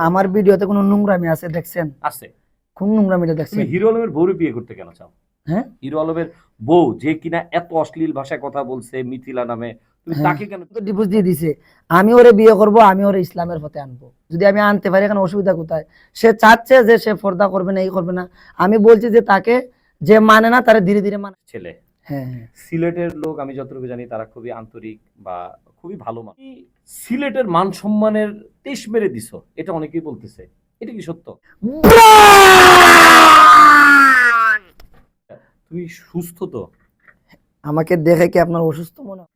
আমার ভিডিওতে কোনো নোংরামি আছে দেখছেন? আছে। কোন নোংরামিটা তুমি দেখছেন হিরো আলমের বউরে বিয়ে করতে কেন চাও? হ্যাঁ? হিরো আলমের বউ যে কিনা এত অশ্লীল ভাষায় কথা বলছে মিথিলা নামে তুমি হ্যাঁ। তাকে কেন তো ডিভোর্স দিয়ে দিছে। আমি ওরে বিয়ে করব আমি ওরে ইসলামের পথে আনব। যদি আমি আনতে পারি এখানে অসুবিধা কোথায়? সে চাচ্ছে যে সে পর্দা করবে না এই করবে না। আমি বলছি যে তাকে যে মানে না তারা ধীরে ধীরে মানে। ছেলে। হ্যাঁ হ্যাঁ। সিলেটের লোক আমি যতটুকু জানি তারা খুবই আন্তরিক বা খুবই ভালো মানুষ। সিলেটের মান সম্মানের তেস মেরে দিছো এটা অনেকেই বলতেছে। এটা কি সত্য? তুমি সুস্থ তো? আমাকে দেখে কি আপনার অসুস্থ মনে হয়?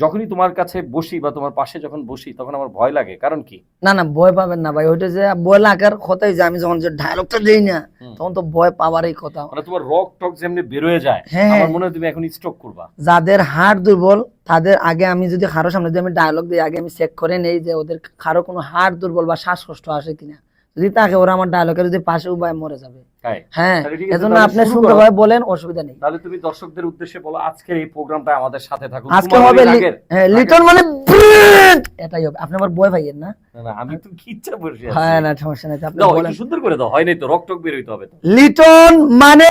যখনই তোমার কাছে বসি বা তোমার পাশে যখন বসি তখন আমার ভয় লাগে। কারণ কি? না না ভয় পাবেন না ভাই। ওইটা যে ভয় লাগার কথাই যে আমি যখন যে ডায়লগটা দিই না তখন তো ভয় পাওয়ারই কথা। মানে তোমার রক টক যেমনি বেরোয় যায় হ্যাঁ। আমার মনে হয় তুমি এখন স্ট্রোক করবা। যাদের হাড় দুর্বল তাদের আগে আমি যদি কারও সামনে যদি আমি ডায়লগ দিই আগে আমি চেক করে নেই যে ওদের কারও কোনো হাড় দুর্বল বা শ্বাসকষ্ট আসে কিনা। যদি তাকে ওরা আমার ডায়লগের যদি পাশে উপায় মরে যাবে। হ্যাঁ এজন্য আপনি। সুন্দরভাবে বলেন অসুবিধা নেই। তাহলে তুমি দর্শকদের উদ্দেশ্যে বলো আজকের এই প্রোগ্রামটা আমাদের সাথে আজকে হবে হ্যাঁ, লিটন মানে এটাই হবে। আপনি আমার বয় ভাইয়ের না? না, না, আমি তো কি ইচ্ছা বসে আছি। হ্যাঁ না সমস্যা নাই আপনি বলেন। সুন্দর করে দাও হয় নাই তো রক টক বের হইতে হবে লিটন মানে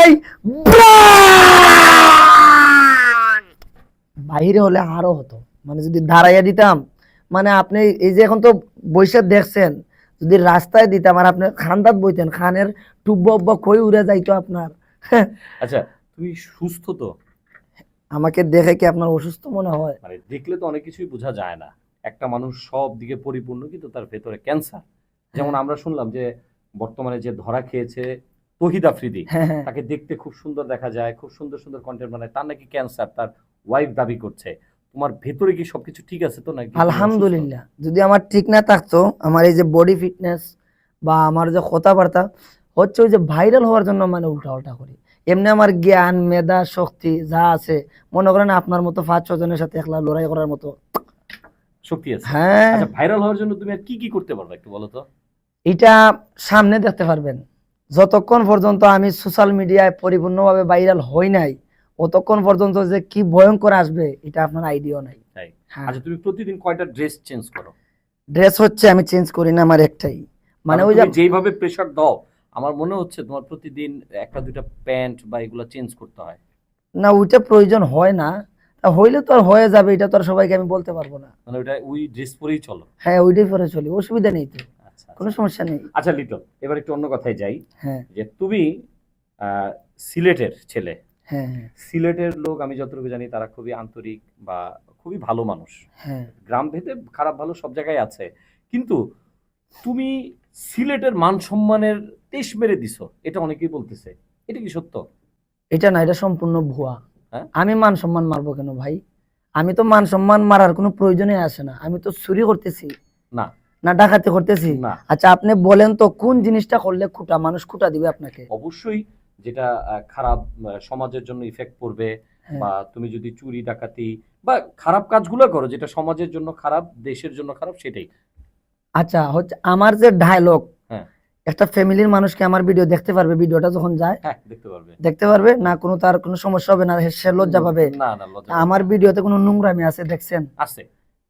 বাইরে হলে আরও হতো। মানে যদি দাঁড়াইয়া দিতাম মানে আপনি এই যে এখন তো বৈশাখ দেখছেন যদি রাস্তায় দিতাম আর আপনি খান্দাত বইতেন খানের টুব্ব কই উড়ে যাইতো আপনার। আচ্ছা তুমি সুস্থ তো? আমাকে দেখে কি আপনার অসুস্থ মনে হয়? মানে দেখলে তো অনেক কিছুই বোঝা যায় না। একটা মানুষ সব দিকে পরিপূর্ণ কিন্তু তার ভেতরে ক্যান্সার। যেমন আমরা শুনলাম যে বর্তমানে যে ধরা খেয়েছে তহিদ আফ্রিদি হ্যাঁ হ্যাঁ। তাকে দেখতে খুব সুন্দর দেখা যায় খুব সুন্দর সুন্দর কন্টেন্ট বানায়। তার নাকি ক্যান্সার তার ওয়াইফ দাবি করছে। তোমার ভেতরে কি সবকিছু ঠিক আছে তো নাকি? আলহামদুলিল্লাহ। যদি আমার ঠিক না থাকতো আমার এই যে বডি ফিটনেস বা আমার যে কথাবার্তা হচ্ছে ওই যে ভাইরাল হওয়ার জন্য মানে উল্টা উল্টা করি। এমনি আমার জ্ঞান মেধা শক্তি যা আছে মনে করেন আপনার মতো পাঁচ ছ জনের সাথে একলা লড়াই করার মতো। শক্তি আছে? হ্যাঁ। আচ্ছা ভাইরাল হওয়ার জন্য তুমি আর কি কি করতে পারবে একটু বলো তো? এটা সামনে দেখতে পারবেন। যতক্ষণ পর্যন্ত আমি সোশ্যাল মিডিয়ায় পরিপূর্ণভাবে ভাইরাল হই নাই অতক্ষণ পর্যন্ত যে কি ভয়ঙ্কর আসবে এটা আপনার আইডিয়া নাই। তাই। হ্যাঁ। আচ্ছা তুমি প্রতিদিন কয়টা ড্রেস চেঞ্জ করো? ড্রেস হচ্ছে আমি চেঞ্জ করি না আমার একটাই। মানে ওই যে তুমি প্রেসার দাও আমার মনে হচ্ছে তোমার প্রতিদিন একটা দুইটা প্যান্ট বা এগুলো চেঞ্জ করতে হয়। না ওইটা প্রয়োজন হয় না। হইলে তো আর হয়ে যাবে এটা তো আর সবাইকে আমি বলতে পারব না। মানে ওটা ওই ড্রেস পরেই চলো? হ্যাঁ ওইটাই পরে চলি অসুবিধা নেই তো। আচ্ছা কোনো সমস্যা নেই। আচ্ছা লিটন এবার একটু অন্য কথায় যাই। হ্যাঁ। যে তুমি আহ, সিলেটের ছেলে হ্যাঁ হ্যাঁ। সিলেটের লোক আমি যতটুকু জানি তারা খুবই আন্তরিক বা খুবই ভালো মানুষ। হ্যাঁ। গ্রাম ভেদে খারাপ ভালো সব জায়গায় আছে। কিন্তু তুমি সিলেটের মান সম্মানের তেস মেরে দিছো এটা অনেকেই বলতেছে। এটা কি সত্য? এটা না এটা সম্পূর্ণ ভুয়া। হ্যাঁ? আমি মান সম্মান মারবো কেন ভাই? আমি তো মান সম্মান মারার কোনো প্রয়োজনই আসে না। আমি তো চুরি করতেছি। না। না ডাকাতি করতেছি। না। আচ্ছা আপনি বলেন তো কোন জিনিসটা করলে খুঁটা মানুষ খুঁটা দিবে আপনাকে? অবশ্যই যেটা খারাপ সমাজের জন্য ইফেক্ট পড়বে হ্যাঁ। বা তুমি যদি চুরি ডাকাতি বা খারাপ কাজগুলো করো যেটা সমাজের জন্য খারাপ দেশের জন্য খারাপ সেটাই আচ্ছা হচ্ছে আমার যে ডায়লগ হ্যাঁ। একটা ফ্যামিলির মানুষকে আমার ভিডিও দেখতে পারবে ভিডিওটা যখন যায় হ্যাঁ দেখতে পারবে দেখতে পারবে না কোনো তার কোনো সমস্যা হবে না সে লজ্জা পাবে না না আমার ভিডিওতে কোনো নোংরামি আছে দেখছেন আছে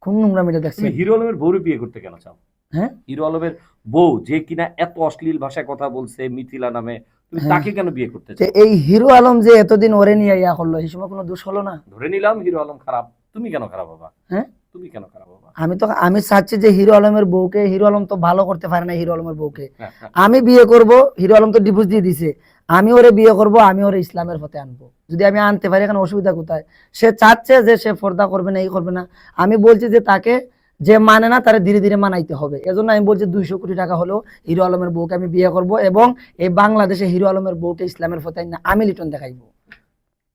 কোন নোংরামিটা দেখছেন হিরো আলমের বউরে বিয়ে করতে কেন চাও হ্যাঁ? হিরো আলমের বউ যে কিনা এত অশ্লীল ভাষায় কথা বলছে মিথিলা নামে। তাকে কেন বিয়ে করতে এই হিরো আলম যে এতদিন ওরে নিয়ে ইয়া করল এই সময় কোনো দোষ হলো না? ধরে নিলাম হিরো আলম খারাপ। তুমি কেন খারাপ বাবা হ্যাঁ? তুমি কেন খারাপ বাবা আমি তো আমি চাচ্ছি যে হিরো আলমের বউকে হিরো আলম তো ভালো করতে পারে না হিরো আলমের বউকে। হ্যাঁ, হ্যাঁ। আমি বিয়ে করব হিরো আলম তো ডিভোর্স দিয়ে দিছে। আমি ওরে বিয়ে করব আমি ওরে ইসলামের পথে আনব। যদি আমি আনতে পারি এখানে অসুবিধা কোথায়? সে চাচ্ছে যে সে পর্দা করবে না এই করবে না। আমি বলছি যে তাকে যে মানে না, তারা ধীরে ধীরে মানাইতে হবে। এজন্য আমি বলছি দুইশো কোটি টাকা হলো হিরো আলমের বউকে আমি বিয়ে করব এবং এই বাংলাদেশে হিরো আলমের বউকে ইসলামের ফতে আমি লিটন দেখাইবো।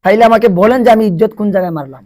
তাইলে আমাকে বলেন যে আমি ইজ্জত কোন জায়গায় মারলাম।